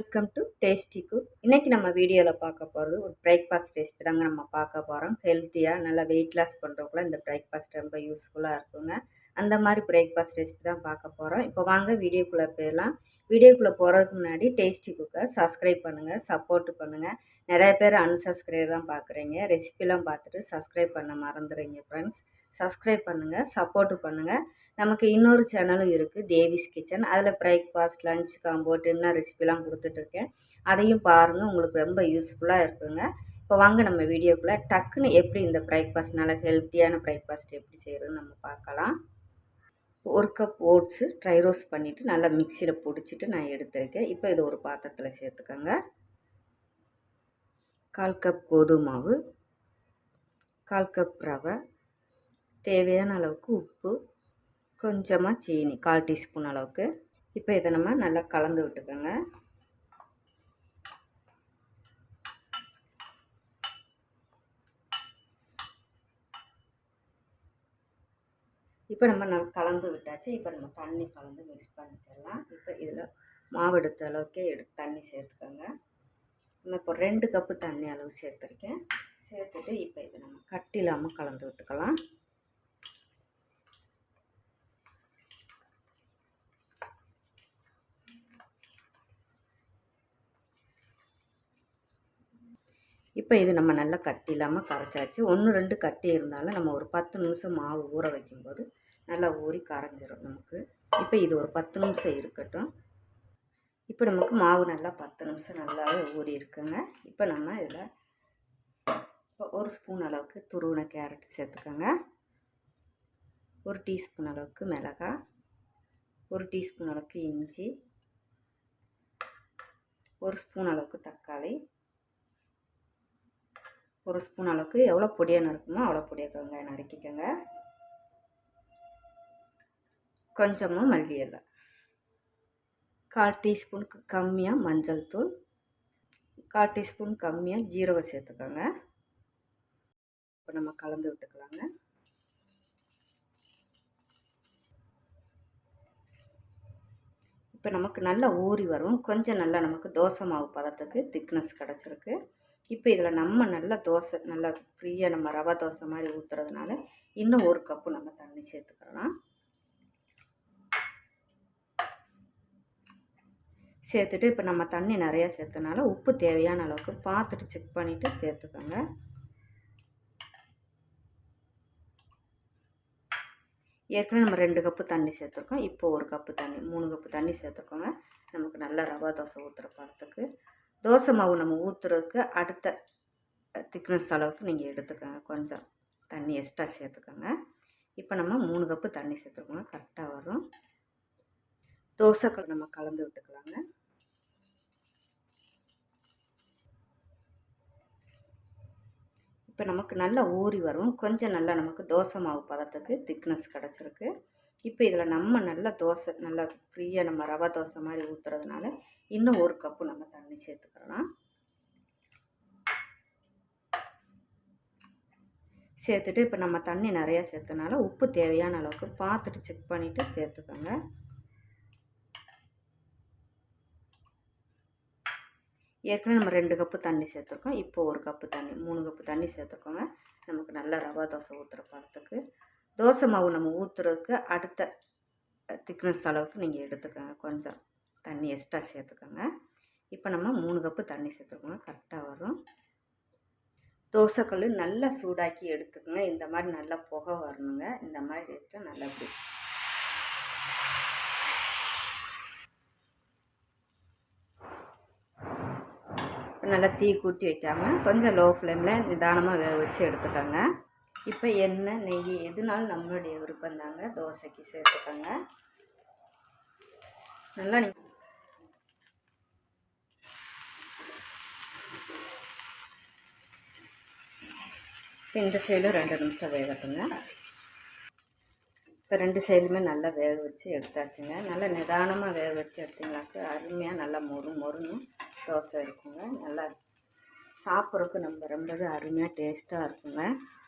Welcome to tasty cook இன்றைக்கி நம்ம வீடியோவில் பார்க்க போகிறது ஒரு பிரேக்ஃபாஸ்ட் ரெசிபி தாங்க நம்ம பார்க்க போகிறோம் ஹெல்த்தியாக நல்லா வெயிட் லாஸ் பண்ணுறவங்களாம் இந்த பிரேக்ஃபாஸ்ட் ரொம்ப யூஸ்ஃபுல்லாக இருக்குங்க. அந்த மாதிரி பிரேக்ஃபாஸ்ட் ரெசிபி தான் பார்க்க போகிறோம் இப்போ வாங்க வீடியோக்குள்ளே போயிடலாம். வீடியோக்குள்ளே போகிறதுக்கு முன்னாடி டேஸ்டி குக்கை சப்ஸ்கிரைப் பண்ணுங்கள் சப்போர்ட் பண்ணுங்கள் நிறைய பேர் அன்சப்ஸ்கிரைப் தான் பார்க்குறீங்க. ரெசிபிலாம் பார்த்துட்டு சப்ஸ்கிரைப் பண்ண மறந்துடுறீங்க ஃப்ரெண்ட்ஸ் சப்ஸ்கிரைப் பண்ணுங்கள் சப்போர்ட் பண்ணுங்கள் நமக்கு இன்னொரு சேனலும் இருக்குது தேவிஸ் கிச்சன் அதில் பிரேக்ஃபாஸ்ட் லஞ்ச் காம்போ டின்னர் ரெசிபிலாம் கொடுத்துட்ருக்கேன் அதையும் பாருங்கள் உங்களுக்கு ரொம்ப யூஸ்ஃபுல்லாக இருக்குங்க. இப்போ வாங்க நம்ம வீடியோக்குள்ளே டக்குன்னு எப்படி இந்த பிரேக்ஃபாஸ்ட் நல்லா ஹெல்த்தியான பிரேக்ஃபாஸ்ட் எப்படி செய்கிறதுன்னு நம்ம பார்க்கலாம். ஒரு கப் ஓட்ஸு ட்ரை ரோஸ்ட் பண்ணிவிட்டு நல்லா மிக்சியில் பிடிச்சிட்டு நான் எடுத்துருக்கேன். இப்போ இதை ஒரு பாத்திரத்தில் சேர்த்துக்கோங்க. கால் கப் கோதுமை மாவு கால் கப் ரவை தேவையான அளவுக்கு உப்பு கொஞ்சமாக சீனி கால் டீஸ்பூன் அளவுக்கு. இப்போ இதை நம்ம நல்லா கலந்து விட்டுக்கோங்க. இப்போ நம்ம நம்ம கலந்து விட்டாச்சு. இப்போ நம்ம தண்ணி கலந்து மிக்ஸ் பண்ணிக்கலாம். இப்போ இதில் மாவு எடுத்த அளவுக்கே எடுத்து தண்ணி சேர்த்துக்கோங்க. நம்ம இப்போ ரெண்டு கப்பு தண்ணி அளவு சேர்த்துருக்கேன். சேர்த்துட்டு இப்போ இதை நம்ம கட்டி இல்லாமல் கலந்து விட்டுக்கலாம். இப்போ இது நம்ம நல்லா கட்டி இல்லாமல் கரைச்சாச்சு. ஒன்று ரெண்டு கட்டி இருந்தாலும் நம்ம ஒரு பத்து நிமிஷம் மாவு ஊற வைக்கும்போது நல்லா ஊறி கரைஞ்சிரும் நமக்கு. இப்போ இது ஒரு பத்து நிமிஷம் இருக்கட்டும். இப்போ நமக்கு மாவு நல்லா பத்து நிமிஷம் நல்லாவே ஊறி இருக்குங்க. இப்போ நம்ம இதில் இப்போ ஒரு ஸ்பூன் அளவுக்கு துருவின கேரட் சேர்த்துக்கோங்க. ஒரு டீஸ்பூன் அளவுக்கு மிளகாய். ஒரு டீஸ்பூன் அளவுக்கு இஞ்சி. ஒரு ஸ்பூன் அளவுக்கு தக்காளி. ஒரு ஸ்பூன் அளவுக்கு எவ்வளோ பொடியாக நறுக்குமோ அவ்வளோ பொடியாக வெங்காயம் நறுக்கிக்கோங்க. கொஞ்சமாக மல்லி இலை கால் டீஸ்பூனுக்கு கம்மியாக மஞ்சள் தூள். கால் டீஸ்பூன் கம்மியாக ஜீரகம் சேர்த்துக்கோங்க. இப்போ நம்ம கலந்து விட்டுக்கலாங்க. இப்போ நமக்கு நல்லா ஊறி வரும். கொஞ்சம் நல்லா நமக்கு தோசை மாவு பதத்துக்கு திக்னஸ் கிடச்சிருக்கு. இப்போ இதில் நம்ம நல்லா தோசை நல்லா ஃப்ரீயாக நம்ம ரவா தோசை மாதிரி ஊற்றுறதுனால இன்னும் ஒரு கப்பு நம்ம தண்ணி சேர்த்துக்கலாம். சேர்த்துட்டு இப்போ நம்ம தண்ணி நிறையா சேர்த்தனால உப்பு தேவையான அளவுக்கு பார்த்துட்டு செக் பண்ணிவிட்டு சேர்த்துக்கோங்க. ஏற்கனவே நம்ம ரெண்டு கப்பு தண்ணி சேர்த்துருக்கோம். இப்போ ஒரு கப்பு தண்ணி மூணு கப்பு தண்ணி சேர்த்துக்கோங்க நமக்கு நல்ல ரவா தோசை ஊற்றுற பழத்துக்கு தோசை மாவு நம்ம ஊற்றுறதுக்கு அடுத்த திக்னஸ் அளவுக்கு நீங்கள் எடுத்துக்கோங்க. கொஞ்சம் தண்ணி எக்ஸ்ட்ரா சேர்த்துக்கோங்க. இப்போ நம்ம மூணு கப்பு தண்ணி சேர்த்துக்கோங்க கரெக்டாக வரும். தோசைக்கள் நம்ம கலந்து விட்டுக்கலாங்க. இப்போ நமக்கு நல்லா ஊறி வரும். கொஞ்சம் நல்லா நமக்கு தோசை மாவு பதத்துக்கு திக்னஸ் கிடச்சிருக்கு. இப்போ இதில் நம்ம நல்லா தோசை நல்லா ஃப்ரீயாக நம்ம ரவா தோசை மாதிரி ஊற்றுறதுனால இன்னும் ஒரு கப்பு நம்ம தண்ணி சேர்த்துக்கலாம். சேர்த்துட்டு இப்போ நம்ம தண்ணி நிறையா சேர்த்தனால உப்பு தேவையான அளவுக்கு பார்த்துட்டு செக் பண்ணிவிட்டு சேர்த்துக்கோங்க. ஏற்கனவே நம்ம ரெண்டு கப்பு தண்ணி சேர்த்துருக்கோம். இப்போ ஒரு கப்பு தண்ணி மூணு கப்பு தண்ணி சேர்த்துக்கோங்க. நமக்கு நல்ல ரவா தோசை ஊற்றுற பழத்துக்கு தோசை மாவு நம்ம ஊற்றுறதுக்கு அடுத்த திக்னஸ் அளவுக்கு நீங்கள் எடுத்துக்கோங்க. கொஞ்சம் தண்ணி எக்ஸ்ட்ரா சேர்த்துக்கோங்க. இப்போ நம்ம மூணு கப்பு தண்ணி சேர்த்துக்கோங்க. கரெக்டாக வரும். தோசைக்கல் நல்லா சூடாக்கி எடுத்துக்கோங்க. இந்த மாதிரி நல்லா புகை வரணுங்க. இந்த மாதிரி எடுத்து நல்லா நல்லா தீ கூட்டி வைக்காமல் கொஞ்சம் லோ ஃப்ளேமில் நிதானமாக வேக வச்சு எடுத்துக்கோங்க. இப்போ எண்ணெய் நெய் எதுனாலும் நம்மளுடைய விருப்பம் தாங்க. தோசைக்கு சேர்த்துக்கோங்க. நல்லா நீங்கள் இந்த சைடும் ரெண்டு நிமிஷம் வேகட்டுங்க. இப்போ ரெண்டு சைடுமே நல்லா வேக வச்சு எடுத்தாச்சுங்க. நல்லா நிதானமாக வேக வச்சு எடுத்திங்களாக்க அருமையாக நல்லா மொறு மொறுன்னு தோசை இருக்குங்க. நல்லா சாப்பிட்றதுக்கு நம்ம ரொம்பவே அருமையாக டேஸ்ட்டாக இருக்குங்க.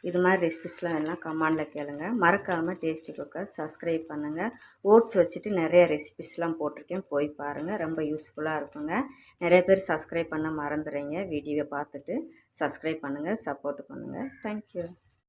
இது மாதிரி ரெசிபிஸ்லாம் எல்லாம் கமாண்டில் கேளுங்க. மறக்காமல் டேஸ்டி குக்கர் சப்ஸ்கிரைப் பண்ணுங்கள் ஓட்ஸ் வச்சுட்டு நிறைய ரெசிபிஸ்லாம் போட்டிருக்கேன். போய் பாருங்கள் ரொம்ப யூஸ்ஃபுல்லாக இருக்குங்க. நிறைய பேர் சப்ஸ்கிரைப் பண்ண மறந்துடுறீங்க வீடியோவை பார்த்துட்டு சப்ஸ்கிரைப் பண்ணுங்கள் சப்போர்ட் பண்ணுங்கள் தேங்க்யூ